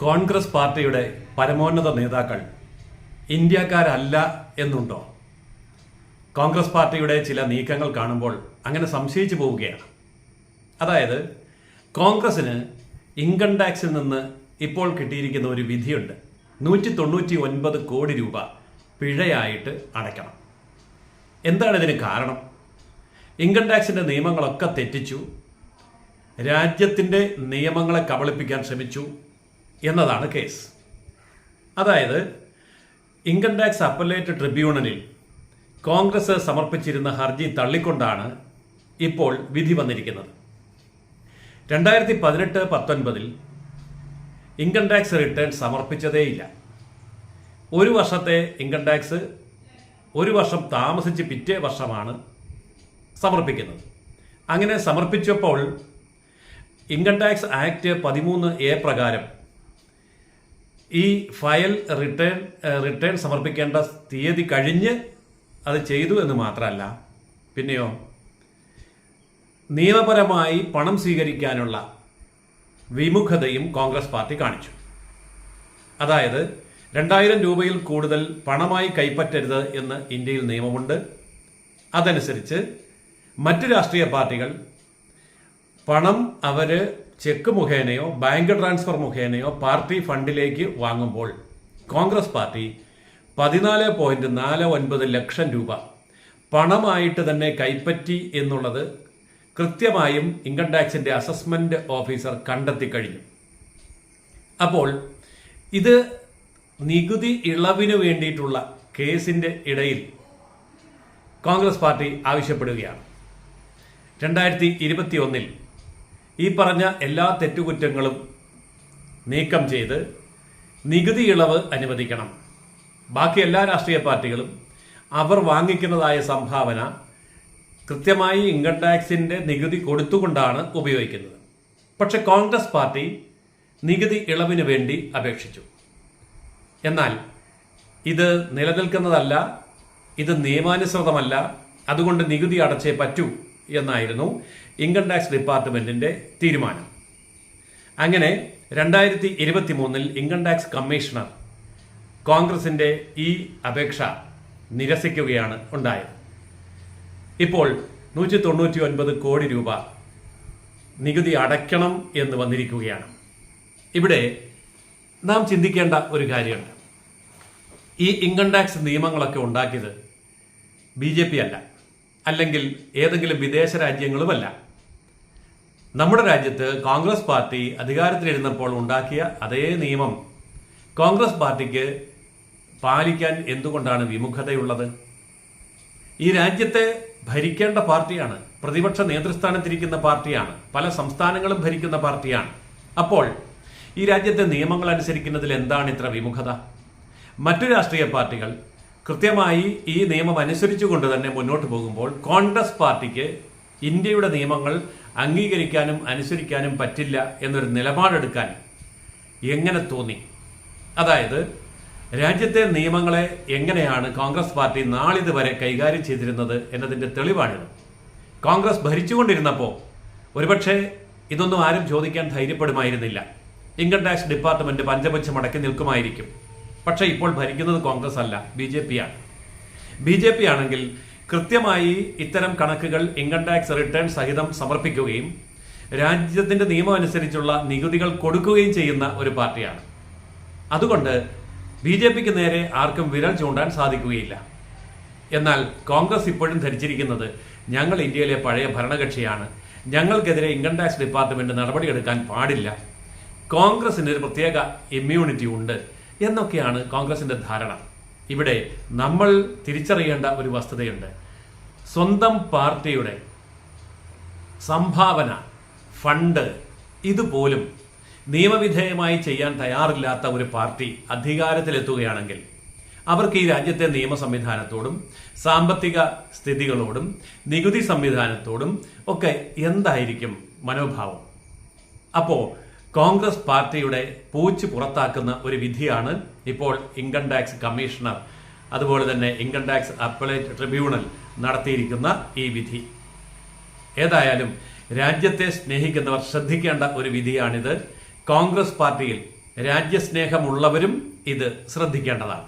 കോൺഗ്രസ് പാർട്ടിയുടെ പരമോന്നത നേതാക്കൾ ഇന്ത്യക്കാരല്ല എന്നുണ്ടോ? കോൺഗ്രസ് പാർട്ടിയുടെ ചില നീക്കങ്ങൾ കാണുമ്പോൾ അങ്ങനെ സംശയിച്ചു പോവുകയാണ്. അതായത് കോൺഗ്രസിന് ഇൻകം ടാക്സിൽ നിന്ന് ഇപ്പോൾ കിട്ടിയിരിക്കുന്ന ഒരു വിധിയുണ്ട്. നൂറ്റി തൊണ്ണൂറ്റി ഒൻപത് കോടി രൂപ പിഴയായിട്ട് അടയ്ക്കണം. എന്താണ് ഇതിന് കാരണം? ഇൻകം ടാക്സിന്റെ നിയമങ്ങളൊക്കെ തെറ്റിച്ചു. രാജ്യത്തിന്റെ നിയമങ്ങളെ കബളിപ്പിക്കാൻ ശ്രമിച്ചു. എന്നതാണ് കേസ്. അതായത് ഇൻകം ടാക്സ് അപ്പലേറ്റ് ട്രിബ്യൂണലിൽ കോൺഗ്രസ് സമർപ്പിച്ചിരുന്ന ഹർജി തള്ളിക്കൊണ്ടാണ് ഇപ്പോൾ വിധി വന്നിരിക്കുന്നത്. രണ്ടായിരത്തി പതിനെട്ട് പത്തൊൻപതിൽ ഇൻകം ടാക്സ് റിട്ടേൺ സമർപ്പിച്ചതേയില്ല. ഒരു വർഷത്തെ ഇൻകം ടാക്സ് ഒരു വർഷം താമസിച്ച് പിറ്റേ വർഷമാണ് സമർപ്പിക്കുന്നത്. അങ്ങനെ സമർപ്പിച്ചപ്പോൾ ഇൻകം ടാക്സ് ആക്ട് പതിമൂന്ന് എ പ്രകാരം ഈ ഫയൽ റിട്ടേൺ റിട്ടേൺ സമർപ്പിക്കേണ്ട തീയതി കഴിഞ്ഞ് അത് ചെയ്തു എന്ന് മാത്രമല്ല പിന്നെയോ നിയമപരമായി പണം സ്വീകരിക്കാനുള്ള വിമുഖതയും കോൺഗ്രസ് പാർട്ടി കാണിച്ചു. അതായത് രണ്ടായിരം രൂപയിൽ കൂടുതൽ പണമായി കൈപ്പറ്റരുത് എന്ന് ഇന്ത്യയിൽ നിയമമുണ്ട്. അതനുസരിച്ച് മറ്റു രാഷ്ട്രീയ പാർട്ടികൾ പണം അവർ ചെക്ക് മുഖേനയോ ബാങ്ക് ട്രാൻസ്ഫർ മുഖേനയോ പാർട്ടി ഫണ്ടിലേക്ക് വാങ്ങുമ്പോൾ കോൺഗ്രസ് പാർട്ടി പതിനാല് പോയിന്റ് നാല് ഒൻപത് ലക്ഷം രൂപ പണമായിട്ട് തന്നെ കൈപ്പറ്റി എന്നുള്ളത് കൃത്യമായും ഇൻകം ടാക്സിന്റെ അസസ്മെന്റ് ഓഫീസർ കണ്ടെത്തി കഴിഞ്ഞു. അപ്പോൾ ഇത് നികുതി ഇളവിന് വേണ്ടിയിട്ടുള്ള കേസിന്റെ ഇടയിൽ കോൺഗ്രസ് പാർട്ടി ആവശ്യപ്പെടുകയാണ്. രണ്ടായിരത്തി ഇരുപത്തി ഒന്നിൽ ഈ പറഞ്ഞ എല്ലാ തെറ്റുകുറ്റങ്ങളും നീക്കം ചെയ്ത് നികുതി ഇളവ് അനുവദിക്കണം. ബാക്കി എല്ലാ രാഷ്ട്രീയ പാർട്ടികളും അവർ വാങ്ങിക്കുന്നതായ സംഭാവന കൃത്യമായി ഇൻകം ടാക്സിന്റെ നികുതി കൊടുത്തുകൊണ്ടാണ് ഉപയോഗിക്കുന്നത്. പക്ഷെ കോൺഗ്രസ് പാർട്ടി നികുതി ഇളവിന് വേണ്ടി അപേക്ഷിച്ചു. എന്നാൽ ഇത് നിലനിൽക്കുന്നതല്ല ഇത് നിയമാനുസൃതമല്ല അതുകൊണ്ട് നികുതി അടച്ചേ പറ്റൂ. എന്നായിരുന്നു ഇൻകം ടാക്സ് ഡിപ്പാർട്ട്മെന്റിന്റെ തീരുമാനം. അങ്ങനെ രണ്ടായിരത്തി ഇരുപത്തി മൂന്നിൽ ഇൻകം ടാക്സ് കമ്മീഷണർ കോൺഗ്രസിന്റെ ഈ അപേക്ഷ നിരസിക്കുകയാണ് ഉണ്ടായത്. ഇപ്പോൾ നൂറ്റി തൊണ്ണൂറ്റി ഒൻപത് കോടി രൂപ നികുതി അടയ്ക്കണം എന്ന് വന്നിരിക്കുകയാണ്. ഇവിടെ നാം ചിന്തിക്കേണ്ട ഒരു കാര്യമുണ്ട്. ഈ ഇൻകം ടാക്സ് നിയമങ്ങളൊക്കെ ഉണ്ടാക്കിയത് ബി ജെ പി അല്ല. അല്ലെങ്കിൽ ഏതെങ്കിലും വിദേശ രാജ്യങ്ങളുമല്ല. നമ്മുടെ രാജ്യത്ത് കോൺഗ്രസ് പാർട്ടി അധികാരത്തിലിരുന്നപ്പോൾ ഉണ്ടാക്കിയ അതേ നിയമം. കോൺഗ്രസ് പാർട്ടിക്ക് പാലിക്കാൻ എന്തുകൊണ്ടാണ് വിമുഖതയുള്ളത്? ഈ രാജ്യത്തെ ഭരിക്കേണ്ട പാർട്ടിയാണ് പ്രതിപക്ഷ നേതൃസ്ഥാനത്തിരിക്കുന്ന പാർട്ടിയാണ് പല സംസ്ഥാനങ്ങളും ഭരിക്കുന്ന പാർട്ടിയാണ്. അപ്പോൾ ഈ രാജ്യത്തെ നിയമങ്ങൾ അനുസരിക്കുന്നതിൽ എന്താണ് ഇത്ര വിമുഖത? മറ്റു രാഷ്ട്രീയ പാർട്ടികൾ കൃത്യമായി ഈ നിയമം അനുസരിച്ചുകൊണ്ട് തന്നെ മുന്നോട്ട് പോകുമ്പോൾ കോൺഗ്രസ് പാർട്ടിക്ക് ഇന്ത്യയുടെ നിയമങ്ങൾ അംഗീകരിക്കാനും അനുസരിക്കാനും പറ്റില്ല എന്നൊരു നിലപാടെടുക്കാൻ എങ്ങനെ തോന്നി? അതായത് രാജ്യത്തെ നിയമങ്ങളെ എങ്ങനെയാണ് കോൺഗ്രസ് പാർട്ടി നാളിതുവരെ കൈകാര്യം ചെയ്തിരുന്നത് എന്നതിന്റെ തെളിവാണിത്. കോൺഗ്രസ് ഭരിച്ചുകൊണ്ടിരുന്നപ്പോൾ ഒരുപക്ഷെ ഇതൊന്നും ആരും ചോദിക്കാൻ ധൈര്യപ്പെടുമായിരുന്നില്ല. ഇൻകം ടാക്സ് ഡിപ്പാർട്ട്മെന്റ് പഞ്ചപക്ഷം അടക്കി നിൽക്കുമായിരിക്കും. പക്ഷേ ഇപ്പോൾ ഭരിക്കുന്നത് കോൺഗ്രസ് അല്ല ബി ജെ പി ആണ്. ബി ജെ പി ആണെങ്കിൽ കൃത്യമായി ഇത്തരം കണക്കുകൾ ഇൻകം ടാക്സ് റിട്ടേൺ സഹിതം സമർപ്പിക്കുകയും രാജ്യത്തിന്റെ നിയമം അനുസരിച്ചുള്ള നികുതികൾ കൊടുക്കുകയും ചെയ്യുന്ന ഒരു പാർട്ടിയാണ്. അതുകൊണ്ട് ബി ജെ പിക്ക് നേരെ ആർക്കും വിരൽ ചൂണ്ടാൻ സാധിക്കുകയില്ല. എന്നാൽ കോൺഗ്രസ് ഇപ്പോഴും ധരിച്ചിരിക്കുന്നത് ഞങ്ങൾ ഇന്ത്യയിലെ പഴയ ഭരണകക്ഷിയാണ് ഞങ്ങൾക്കെതിരെ ഇൻകം ടാക്സ് ഡിപ്പാർട്ട്മെന്റ് നടപടിയെടുക്കാൻ പാടില്ല. കോൺഗ്രസിന് ഒരു പ്രത്യേക ഇമ്മ്യൂണിറ്റി ഉണ്ട്. എന്നൊക്കെയാണ് കോൺഗ്രസിന്റെ ധാരണ. ഇവിടെ നമ്മൾ തിരിച്ചറിയേണ്ട ഒരു വസ്തുതയുണ്ട്. സ്വന്തം പാർട്ടിയുടെ സംഭാവന ഫണ്ട് ഇതുപോലും നിയമവിധേയമായി ചെയ്യാൻ തയ്യാറില്ലാത്ത ഒരു പാർട്ടി അധികാരത്തിലെത്തുകയാണെങ്കിൽ അവർക്ക് ഈ രാജ്യത്തെ നിയമ സംവിധാനത്തോടും സാമ്പത്തിക സ്ഥിതികളോടും നികുതി സംവിധാനത്തോടും ഒക്കെ എന്തായിരിക്കും മനോഭാവം? അപ്പോ കോൺഗ്രസ് പാർട്ടിയുടെ പൂച്ച് പുറത്താക്കുന്ന ഒരു വിധിയാണ് ഇപ്പോൾ ഇൻകം ടാക്സ് കമ്മീഷണർ അതുപോലെ തന്നെ ഇൻകം ടാക്സ് അപ്പലേറ്റ് ട്രിബ്യൂണൽ നടത്തിയിരിക്കുന്ന ഈ വിധി. ഏതായാലും രാജ്യത്തെ സ്നേഹിക്കുന്നവർ ശ്രദ്ധിക്കേണ്ട ഒരു വിധിയാണിത്. കോൺഗ്രസ് പാർട്ടിയിൽ രാജ്യസ്നേഹമുള്ളവരും ഇത് ശ്രദ്ധിക്കേണ്ടതാണ്.